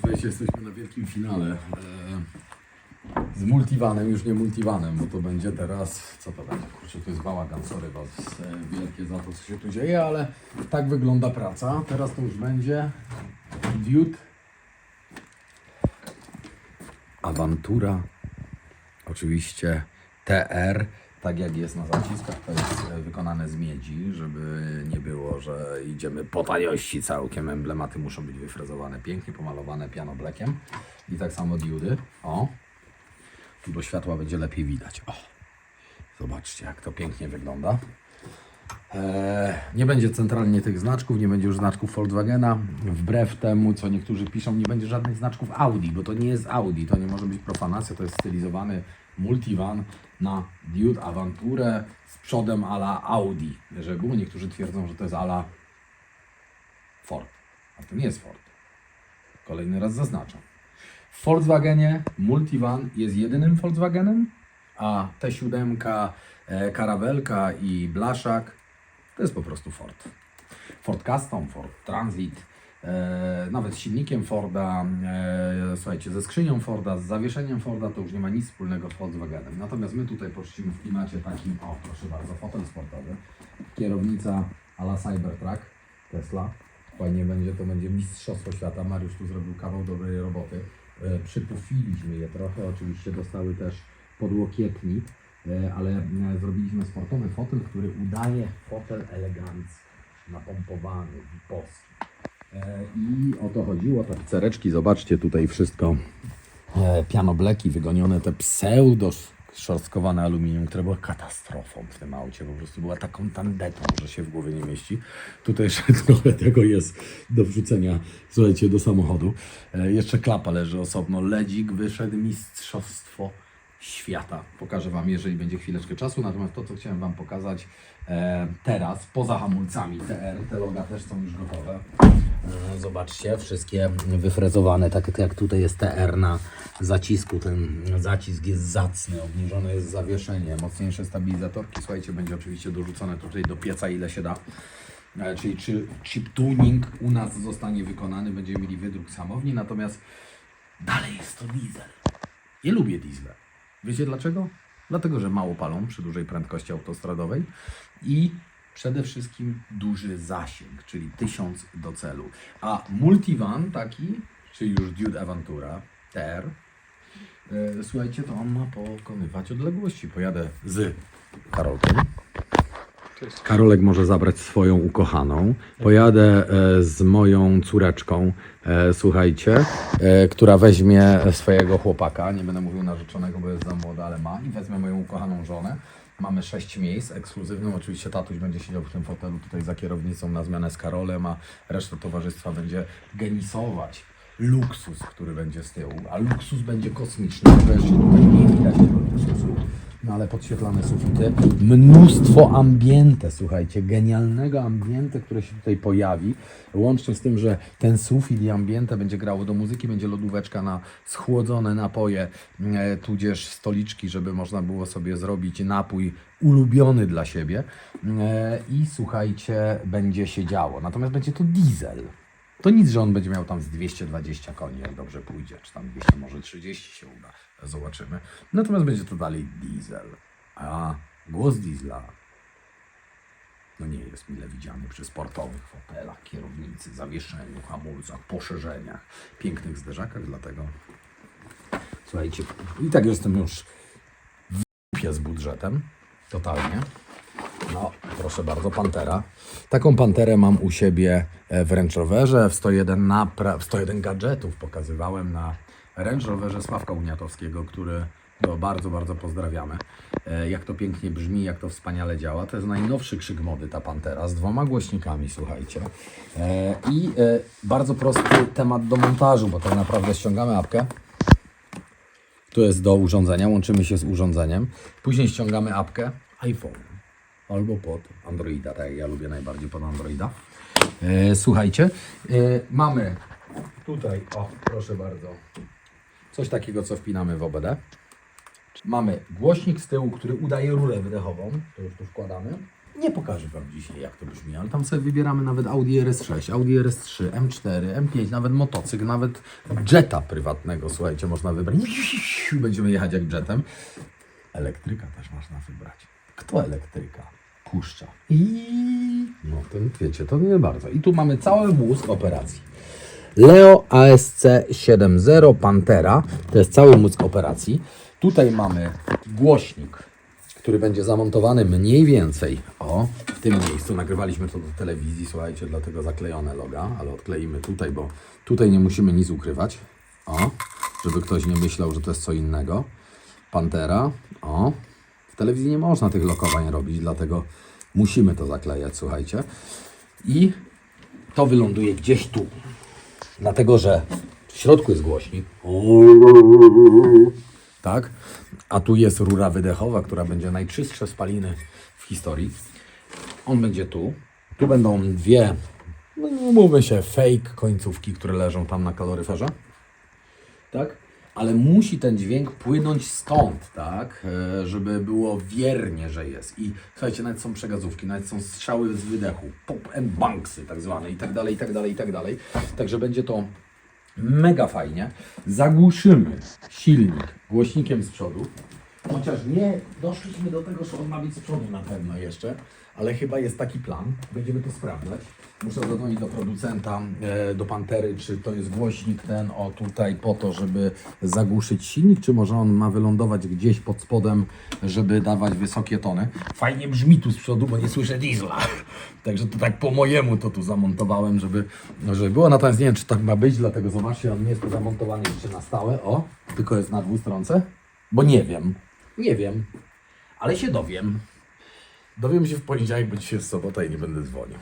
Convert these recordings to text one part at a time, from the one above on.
Słuchajcie, jesteśmy na wielkim finale. E, z multivanem, już nie multivanem, bo to będzie teraz, co to będzie? Kurczę, to jest bałagan, sorry was e, wielkie za to, co się tu dzieje, ale tak wygląda praca. Teraz to już będzie Dude Awantura, oczywiście TR, tak jak jest na zaciskach, to jest e, wykonane z miedzi, żeby nie było, że idziemy po taniości całkiem. Emblematy muszą być wyfrezowane pięknie, pomalowane pianoblekiem i tak samo diody. O, tu do światła będzie lepiej widać. O, zobaczcie jak to pięknie wygląda. Eee, nie będzie centralnie tych znaczków, nie będzie już znaczków Volkswagena. Wbrew temu, co niektórzy piszą, nie będzie żadnych znaczków Audi, bo to nie jest Audi, to nie może być profanacja, to jest stylizowany multivan na Dude Avanturę z przodem ala Audi. Było, niektórzy twierdzą, że to jest ala Ford, a to nie jest Ford. Kolejny raz zaznaczam. W Volkswagenie multivan jest jedynym Volkswagenem, a T7, e, Caravelka i Blaszak to jest po prostu Ford. Ford Custom, Ford Transit, e, nawet z silnikiem Forda, e, słuchajcie, ze skrzynią Forda, z zawieszeniem Forda to już nie ma nic wspólnego z Volkswagenem. Natomiast my tutaj poczcimy w klimacie takim, o proszę bardzo, fotel sportowy, kierownica ala Cybertruck Tesla. Fajnie będzie, to będzie mistrzostwo świata. Mariusz tu zrobił kawał dobrej roboty. E, Przypufiliśmy je trochę, oczywiście dostały też podłokietnik, e, ale e, zrobiliśmy sportowy fotel, który udaje fotel elegancki, napompowany, wiposki. I o to chodziło, tapicereczki, zobaczcie tutaj wszystko, e, pianobleki wygonione, te pseudo szorstkowane aluminium, które było katastrofą w tym aucie, po prostu była taką tandetą, że się w głowie nie mieści. Tutaj jeszcze trochę tego jest do wrzucenia, słuchajcie, do samochodu. E, jeszcze klapa leży osobno, ledzik wyszedł, mistrzostwo świata. Pokażę Wam, jeżeli będzie chwileczkę czasu. Natomiast to, co chciałem Wam pokazać e, teraz, poza hamulcami TR, te loga też są już gotowe. E, zobaczcie, wszystkie wyfrezowane, tak jak tutaj jest TR na zacisku. Ten zacisk jest zacny, obniżone jest zawieszenie, mocniejsze stabilizatorki. Słuchajcie, będzie oczywiście dorzucone tutaj do pieca, ile się da. E, Czyli czy chip tuning u nas zostanie wykonany, będziemy mieli wydruk samowni, natomiast dalej jest to diesel. Nie lubię diesla. Wiecie dlaczego? Dlatego, że mało palą przy dużej prędkości autostradowej i przede wszystkim duży zasięg, czyli 1000 do celu. A multivan taki, czyli już Dude Aventura TR, e, słuchajcie, to on ma pokonywać odległości. Pojadę z Karolkiem. Karolek może zabrać swoją ukochaną. Pojadę e, z moją córeczką, e, słuchajcie, która weźmie swojego chłopaka. Nie będę mówił narzeczonego, bo jest za młoda, ale ma. I wezmę moją ukochaną żonę. Mamy sześć miejsc ekskluzywnym. Oczywiście tatuś będzie siedział w tym fotelu tutaj za kierownicą na zmianę z Karolem, a reszta towarzystwa będzie genisować luksus, który będzie z tyłu. A luksus będzie kosmiczny, bo jeszcze tutaj nie widać tego luksusu. No ale podświetlane sufity, mnóstwo ambiente, słuchajcie, genialnego ambiente, które się tutaj pojawi, łącznie z tym, że ten sufit i ambiente będzie grało do muzyki, będzie lodóweczka na schłodzone napoje, e, tudzież stoliczki, żeby można było sobie zrobić napój ulubiony dla siebie e, i słuchajcie, będzie się działo. Natomiast będzie to diesel. To nic, że on będzie miał tam z 220 koni, jak dobrze pójdzie, czy tam 200, może 30 się uda, zobaczymy. Natomiast będzie to dalej diesel. A głos diesla no nie jest mile widziany przy sportowych fotelach, kierownicy, zawieszeniu, hamulcach, poszerzeniach, pięknych zderzakach, dlatego słuchajcie, i tak jestem już w z budżetem, totalnie. No, proszę bardzo, Pantera. Taką Panterę mam u siebie e, w Range Roverze, w 101, napra- w 101 gadżetów pokazywałem na Range Roverze Sławka Uniatowskiego, który no, bardzo, bardzo pozdrawiamy. E, Jak to pięknie brzmi, jak to wspaniale działa. To jest najnowszy krzyk mody ta Pantera z dwoma głośnikami, słuchajcie. E, I bardzo prosty temat do montażu, bo tak naprawdę ściągamy apkę. Tu jest do urządzenia, łączymy się z urządzeniem. Później ściągamy apkę iPhone albo pod Androida, tak jak ja lubię najbardziej pod Androida. E, słuchajcie, e, mamy tutaj, o proszę bardzo, coś takiego, co wpinamy w OBD. Mamy głośnik z tyłu, który udaje rurę wydechową, to już tu wkładamy. Nie pokażę Wam dzisiaj, jak to brzmi, ale tam sobie wybieramy nawet Audi RS6, Audi RS3, M4, M5, nawet motocykl, nawet jetta prywatnego, słuchajcie, można wybrać. Będziemy jechać jak jetem. Elektryka też można wybrać. Kto elektryka? Puszcza. I no to wiecie, to nie bardzo. I tu mamy cały mózg operacji. Leo ASC 7.0 Pantera, to jest cały mózg operacji. Tutaj mamy głośnik, który będzie zamontowany mniej więcej, o, w tym miejscu. Nagrywaliśmy to do telewizji, słuchajcie, dlatego zaklejone loga, ale odkleimy tutaj, bo tutaj nie musimy nic ukrywać. O, żeby ktoś nie myślał, że to jest co innego. Pantera, o. W telewizji nie można tych lokowań robić, dlatego musimy to zaklejać, słuchajcie. I to wyląduje gdzieś tu. Dlatego, że w środku jest głośnik. Tak? A tu jest rura wydechowa, która będzie najczystsze spaliny w historii. On będzie tu. Tu będą dwie, no umówmy się, fake końcówki, które leżą tam na kaloryferze. Tak? Ale musi ten dźwięk płynąć stąd, tak? E, Żeby było wiernie, że jest. I słuchajcie, nawet są przegazówki, nawet są strzały z wydechu, pop and banksy tak zwane i tak dalej, i tak dalej, i tak dalej. Także będzie to mega fajnie. Zagłuszymy silnik głośnikiem z przodu. Chociaż nie doszliśmy do tego, że on ma być z przodu na pewno jeszcze, ale chyba jest taki plan. Będziemy to sprawdzać. Muszę zadzwonić do producenta, e, do Pantery, czy to jest głośnik ten, o tutaj po to, żeby zagłuszyć silnik, czy może on ma wylądować gdzieś pod spodem, żeby dawać wysokie tony. Fajnie brzmi tu z przodu, bo nie słyszę diesla. Także to tak po mojemu to tu zamontowałem, żeby, żeby było. Natomiast nie wiem, czy tak ma być, dlatego zobaczcie, on nie jest tu zamontowany jeszcze na stałe, o, tylko jest na dwustronce, bo nie wiem, nie wiem, ale się dowiem. Dowiem się w poniedziałek, bo dzisiaj jest sobota i nie będę dzwonił.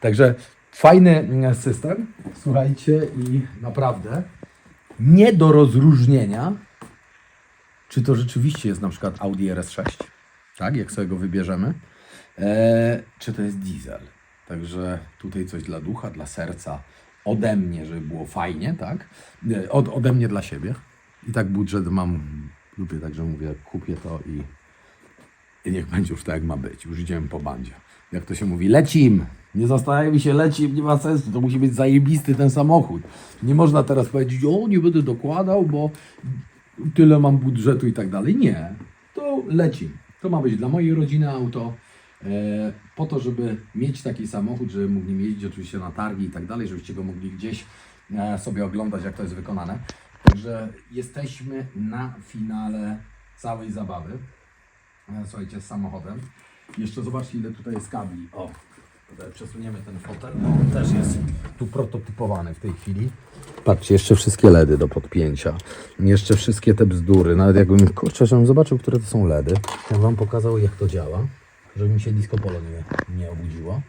Także fajny mm, system, słuchajcie, i naprawdę nie do rozróżnienia, czy to rzeczywiście jest na przykład Audi RS6, tak, jak sobie go wybierzemy, e, czy to jest diesel. Także tutaj coś dla ducha, dla serca, ode mnie, żeby było fajnie, tak, E, od, ode mnie dla siebie. I tak budżet mam, lubię, także mówię, kupię to i i niech będzie już tak, jak ma być. Już idziemy po bandzie. Jak to się mówi, lecim! Nie zastanawiaj się, lecim, nie ma sensu. To musi być zajebisty ten samochód. Nie można teraz powiedzieć, o, nie będę dokładał, bo tyle mam budżetu i tak dalej. Nie. To lecim. To ma być dla mojej rodziny auto. E, po to, żeby mieć taki samochód, żeby mógł nim jeździć oczywiście na targi i tak dalej, żebyście go mogli gdzieś e, sobie oglądać, jak to jest wykonane. Także jesteśmy na finale całej zabawy. E, słuchajcie, z samochodem. Jeszcze zobaczcie, ile tutaj jest kabli. O, przesuniemy ten fotel. On też jest tu prototypowany w tej chwili. Patrzcie, jeszcze wszystkie LEDy do podpięcia. Jeszcze wszystkie te bzdury. Nawet jakbym, kurczę, żebym zobaczył, które to są LEDy. Ja Wam pokazał, jak to działa. Żeby mi się disco polo nie, nie obudziło.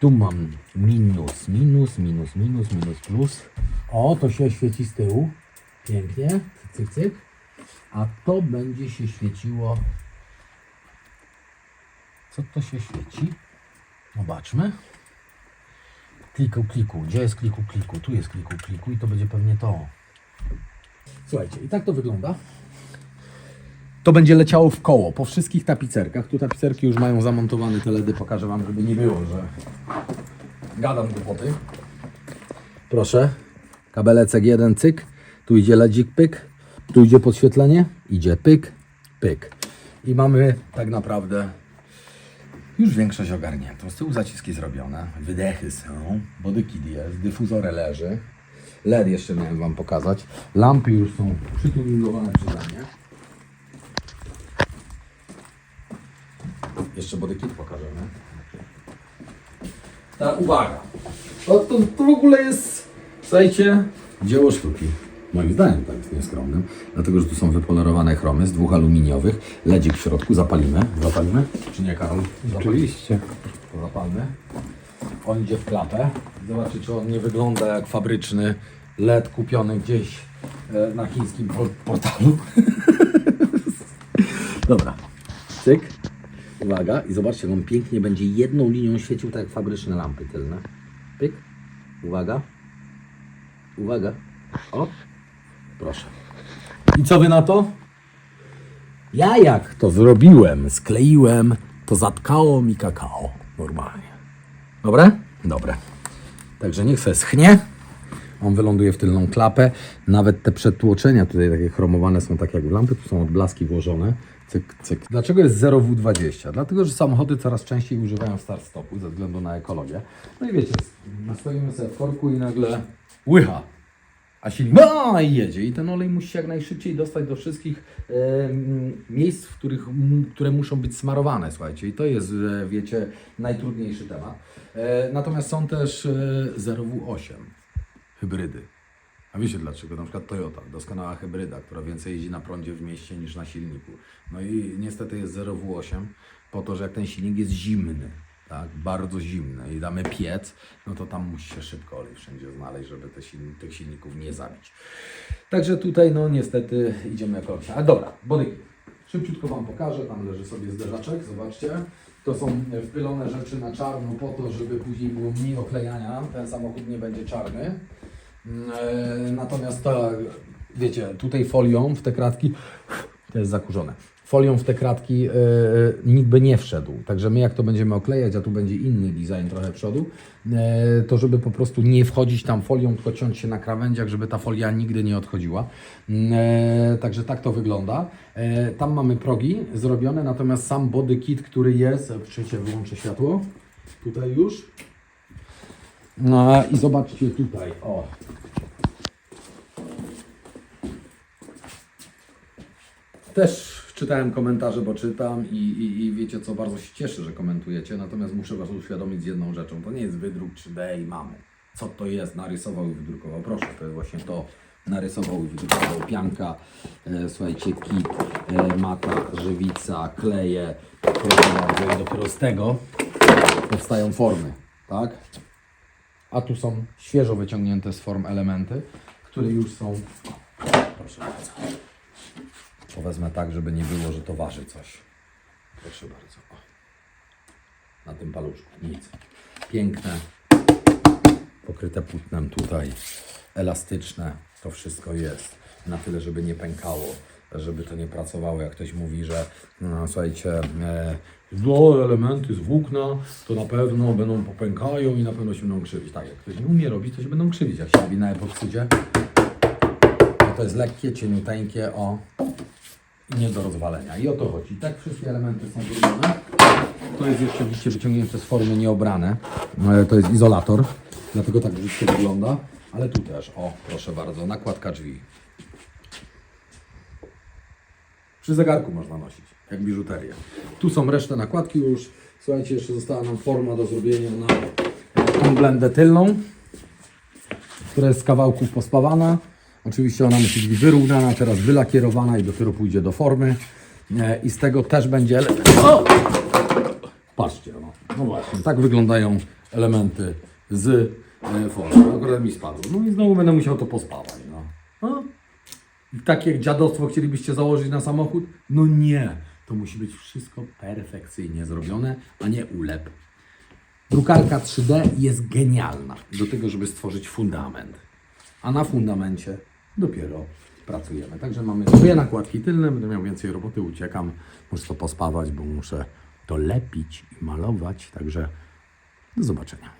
Tu mam minus, minus, minus, minus, minus, plus. O, to się świeci z tyłu. Pięknie. Cyk, cyk. A to będzie się świeciło co to się świeci? Zobaczmy. Kliku, kliku. Gdzie jest kliku, kliku? Tu jest kliku, kliku i to będzie pewnie to. Słuchajcie, i tak to wygląda. To będzie leciało w koło po wszystkich tapicerkach. Tu tapicerki już mają zamontowane te LEDy. Pokażę Wam, żeby nie było, że gadam głupoty. Proszę. Kabeleczek jeden, cyk. Tu idzie ledzik, pyk. Tu idzie podświetlenie. Idzie pyk, pyk. I mamy tak naprawdę już większość ogarniętą. Z tyłu zaciski zrobione, wydechy są, bodykit jest, dyfuzor leży. LED jeszcze miałem Wam pokazać. Lampy już są przytuningowane przeze mnie. Jeszcze bodykit pokażemy. Ta uwaga. To, to, to w ogóle jest, słuchajcie, dzieło sztuki. Moim zdaniem tak jest nieskromnym, dlatego że tu są wypolerowane chromy z dwóch aluminiowych. Ledzik w środku, zapalimy. Zapalimy? Czy nie, Karol? Oczywiście. To zapalmy. On idzie w klapę. Zobaczy, czy on nie wygląda jak fabryczny LED kupiony gdzieś e, na chińskim por- portalu. Dobra. Cyk. Uwaga. I zobaczcie, on pięknie będzie jedną linią świecił tak jak fabryczne lampy tylne. Pyk. Uwaga. Uwaga. O. Proszę. I co wy na to? Ja jak to zrobiłem, skleiłem to zatkało mi kakao normalnie. Dobre? Dobre. Także niech se schnie. On wyląduje w tylną klapę. Nawet te przetłoczenia tutaj takie chromowane są tak jak w lampy. Tu są odblaski włożone. Cyk, cyk. Dlaczego jest 0W20? Dlatego, że samochody coraz częściej używają start-stopu ze względu na ekologię. No i wiecie, stoimy sobie w korku i nagle łycha. A silnik no, i jedzie. I ten olej musi jak najszybciej dostać do wszystkich e, miejsc, w których, m, które muszą być smarowane, słuchajcie. I to jest, e, wiecie, najtrudniejszy temat. E, natomiast są też e, 0W8 hybrydy. A wiecie dlaczego? Na przykład Toyota, doskonała hybryda, która więcej jeździ na prądzie w mieście niż na silniku. No i niestety jest 0W8 po to, że jak ten silnik jest zimny, tak, bardzo zimny i damy piec, no to tam musi się szybko olej wszędzie znaleźć, żeby te silni, tych silników nie zabić. Także tutaj no niestety idziemy jako opcja. Ale dobra, bodyki. Szybciutko Wam pokażę, tam leży sobie zderzaczek, zobaczcie. To są wpylone rzeczy na czarno po to, żeby później było mniej oklejania. Ten samochód nie będzie czarny. E, Natomiast to, wiecie, tutaj folią w te kratki, to jest zakurzone, folią w te kratki e, nikt by nie wszedł. Także my jak to będziemy oklejać, a tu będzie inny design trochę przodu, e, to żeby po prostu nie wchodzić tam folią, tylko ciąć się na krawędziach, żeby ta folia nigdy nie odchodziła. E, Także tak to wygląda. E, Tam mamy progi zrobione, natomiast sam body kit, który jest, oczywiście wyłączę światło, tutaj już. No i zobaczcie tutaj, o, Też czytałem komentarze, bo czytam i, i, i wiecie co, bardzo się cieszę, że komentujecie, natomiast muszę Was uświadomić z jedną rzeczą. To nie jest wydruk 3D i mamy. Co to jest? Narysował i wydrukował. Proszę, to jest właśnie to. Narysował i wydrukował pianka, e, słuchajcie, kit, e, mata, żywica, kleje. Proszę dopiero z tego powstają formy, tak? A tu są świeżo wyciągnięte z form elementy, które już są... Proszę bardzo. To wezmę tak, żeby nie było, że to waży coś. Proszę bardzo. O. Na tym paluszku. Nic. Piękne. Pokryte płótnem tutaj. Elastyczne. To wszystko jest. Na tyle, żeby nie pękało. Żeby to nie pracowało, jak ktoś mówi, że no, słuchajcie, e, elementy z włókna to na pewno będą popękają i na pewno się będą krzywić. Tak, jak ktoś nie umie robić, to się będą krzywić. Jak się robi na epoksydzie, to to jest lekkie, cieniuteńkie, o, nie do rozwalenia. I o to chodzi. Tak wszystkie elementy są zrobione. To jest jeszcze oczywiście wyciągnięte z formy nieobrane. E, To jest izolator, dlatego tak brzydko wygląda. Ale tu też, o proszę bardzo, nakładka drzwi. Przy zegarku można nosić, jak biżuterię. Tu są resztę nakładki już. Słuchajcie, jeszcze została nam forma do zrobienia na tą blendę tylną która jest z kawałków pospawana. Oczywiście ona musi być wyrównana, teraz wylakierowana i dopiero pójdzie do formy. E, I z tego też będzie. O! Patrzcie, no. no właśnie, tak wyglądają elementy z e, formy. Akurat mi spadło. No i znowu będę musiał to pospawać. No. No. I Takie dziadostwo chcielibyście założyć na samochód? No nie. To musi być wszystko perfekcyjnie zrobione, a nie ulep. Drukarka 3D jest genialna do tego, żeby stworzyć fundament. A na fundamencie dopiero pracujemy. Także mamy dwie nakładki tylne, będę miał więcej roboty, uciekam. Muszę to pospawać, bo muszę to lepić i malować. Także do zobaczenia.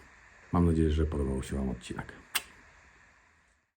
Mam nadzieję, że podobał się Wam odcinek.